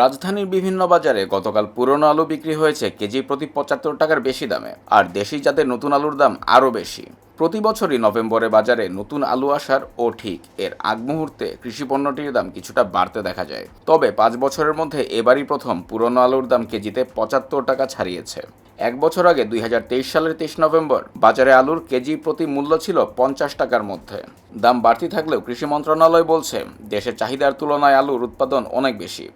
রাজধানীর বিভিন্ন বাজারে গতকাল পুরনো আলু বিক্রি হয়েছে কেজি প্রতি পঁচাত্তর টাকার বেশি দামে, আর দেশি জাতের নতুন আলুর দাম আরও বেশি। প্রতি বছরই নভেম্বরে বাজারে নতুন আলু আসার, ও ঠিক এর আগ মুহূর্তে কৃষি পণ্যটির দাম কিছুটা বাড়তে দেখা যায়। তবে পাঁচ বছরের মধ্যে এবারই প্রথম পুরনো আলুর দাম কেজিতে পঁচাত্তর টাকা ছাড়িয়েছে। এক বছর আগে দুই হাজার তেইশ সালের তেইশ নভেম্বর বাজারে আলুর কেজি প্রতি মূল্য ছিল পঞ্চাশ টাকার মধ্যে। দাম বাড়তি থাকলেও কৃষি মন্ত্রণালয় বলছে, দেশের চাহিদার তুলনায় আলুর উৎপাদন অনেক বেশি।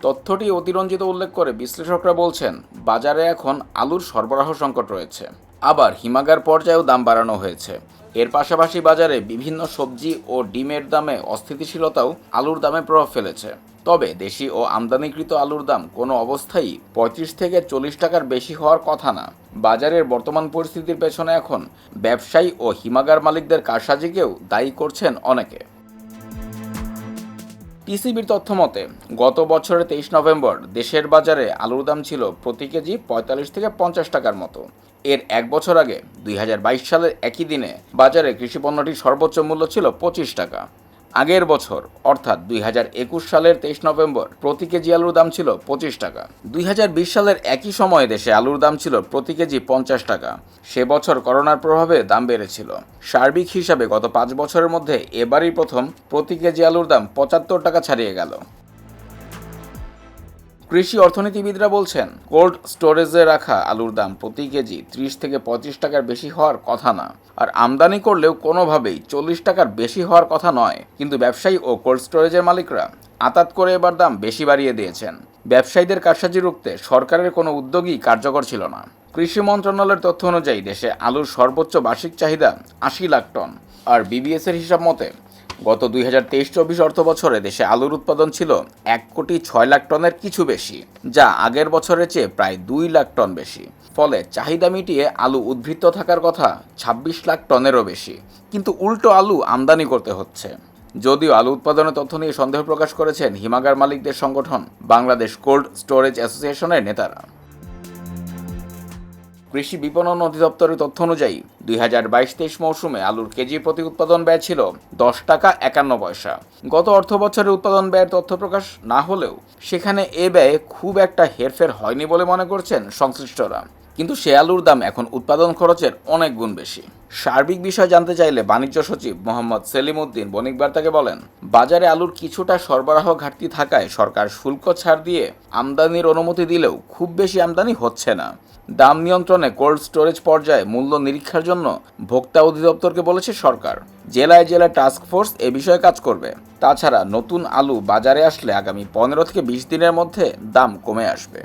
তথ্যটি অতিরঞ্জিত উল্লেখ করে বিশ্লেষকরা বলছেন, বাজারে এখন আলুর সরবরাহ সংকট রয়েছে। আবার হিমাগার পর্যায়েও দাম বাড়ানো হয়েছে। এর পাশাপাশি বাজারে বিভিন্ন সবজি ও ডিমের দামে অস্থিতিশীলতাও আলুর দামে প্রভাব ফেলেছে। তবে দেশি ও আমদানিকৃত আলুর দাম কোনো অবস্থায় পঁয়ত্রিশ থেকে চল্লিশ টাকার বেশি হওয়ার কথা না। বাজারের বর্তমান পরিস্থিতির পেছনে এখন ব্যবসায়ী ও হিমাগার মালিকদের কারসাজিকেও দায়ী করছেন অনেকে। টিসিবির তথ্য মতে, গত বছরের তেইশ নভেম্বর দেশের বাজারে আলুর দাম ছিল প্রতি কেজি পঁয়তাল্লিশ থেকে পঞ্চাশ টাকার মতো। এর এক বছর আগে দুই হাজার বাইশ সালের একই দিনে বাজারে কৃষিপণ্যটির সর্বোচ্চ মূল্য ছিল পঁচিশ টাকা। আগের বছর, অর্থাৎ দুই হাজার একুশ সালের তেইশ নভেম্বর, প্রতি কেজি আলুর দাম ছিল পঁচিশ টাকা। দুই হাজার বিশ সালের একই সময়ে দেশে আলুর দাম ছিল প্রতি কেজি পঞ্চাশ টাকা। সে বছর করোনার প্রভাবে দাম বেড়েছিল। সার্বিক হিসাবে গত পাঁচ বছরের মধ্যে এবারই প্রথম প্রতি কেজি আলুর দাম পঁচাত্তর টাকা ছাড়িয়ে গেল। কৃষি অর্থনীতিবিদরা বলছেন, কোল্ড স্টোরেজে রাখা আলুর দাম প্রতি কেজি ত্রিশ থেকে পঁচিশ টাকার বেশি হওয়ার কথা না। আর আমদানি করলেও কোনোভাবেই চল্লিশ টাকার বেশি হওয়ার কথা নয়। কিন্তু ব্যবসায়ী ও কোল্ড স্টোরেজের মালিকরা আতাত করে এবার দাম বেশি বাড়িয়ে দিয়েছেন। ব্যবসায়ীদের কারসাজি রুখতে সরকারের কোনো উদ্যোগই কার্যকর ছিল না। কৃষি মন্ত্রণালয়ের তথ্য অনুযায়ী দেশে আলুর সর্বোচ্চ বার্ষিক চাহিদা আশি লাখ টন। আর বিবিএস এর হিসাব মতে গত দুই হাজার তেইশ চব্বিশ অর্থ বছরে দেশে আলুর উৎপাদন ছিল এক কোটি ছয় লাখ টনের কিছু বেশি, যা আগের বছরের চেয়ে প্রায় দুই লাখ টন বেশি। ফলে চাহিদা মিটিয়ে আলু উদ্বৃত্ত থাকার কথা ছাব্বিশ লাখ টনেরও বেশি। কিন্তু উল্টো আলু আমদানি করতে হচ্ছে। যদিও আলু উৎপাদনের তথ্য নিয়ে সন্দেহ প্রকাশ করেছেন হিমাগার মালিকদের সংগঠন, বাংলাদেশ কোল্ড স্টোরেজ অ্যাসোসিয়েশনের নেতারা। কৃষি বিপণন অধিদপ্তরের তথ্য অনুযায়ী, দুই হাজার বাইশ তেইশ মৌসুমে আলুর কেজি প্রতি উৎপাদন ব্যয় ছিল দশ টাকা একান্ন পয়সা। গত অর্থ বছরে উৎপাদন ব্যয়ের তথ্য প্রকাশ না হলেও, সেখানে এ ব্যয়ে খুব একটা হেরফের হয়নি বলে মনে করছেন সংশ্লিষ্টরা। কিন্তু সে আলুর দাম এখন উৎপাদন খরচের অনেক গুণ বেশি। সার্বিক বিষয় জানতে চাইলে বাণিজ্য সচিব মোহাম্মদ সেলিম উদ্দিন বণিক বার্তাকে বলেন, বাজারে আলুর কিছুটা সরবরাহ ঘাটতি থাকায় সরকার শুল্ক ছাড় দিয়ে আমদানির অনুমতি দিলেও খুব বেশি আমদানি হচ্ছে না। দাম নিয়ন্ত্রণে কোল্ড স্টোরেজ পর্যায়ে মূল্য নিরীক্ষার জন্য ভোক্তা অধিদপ্তরকে বলেছে সরকার। জেলায় জেলায় টাস্ক ফোর্স এ বিষয়ে কাজ করবে। তাছাড়া নতুন আলু বাজারে আসলে আগামী পনেরো থেকে বিশ দিনের মধ্যে দাম কমে আসবে।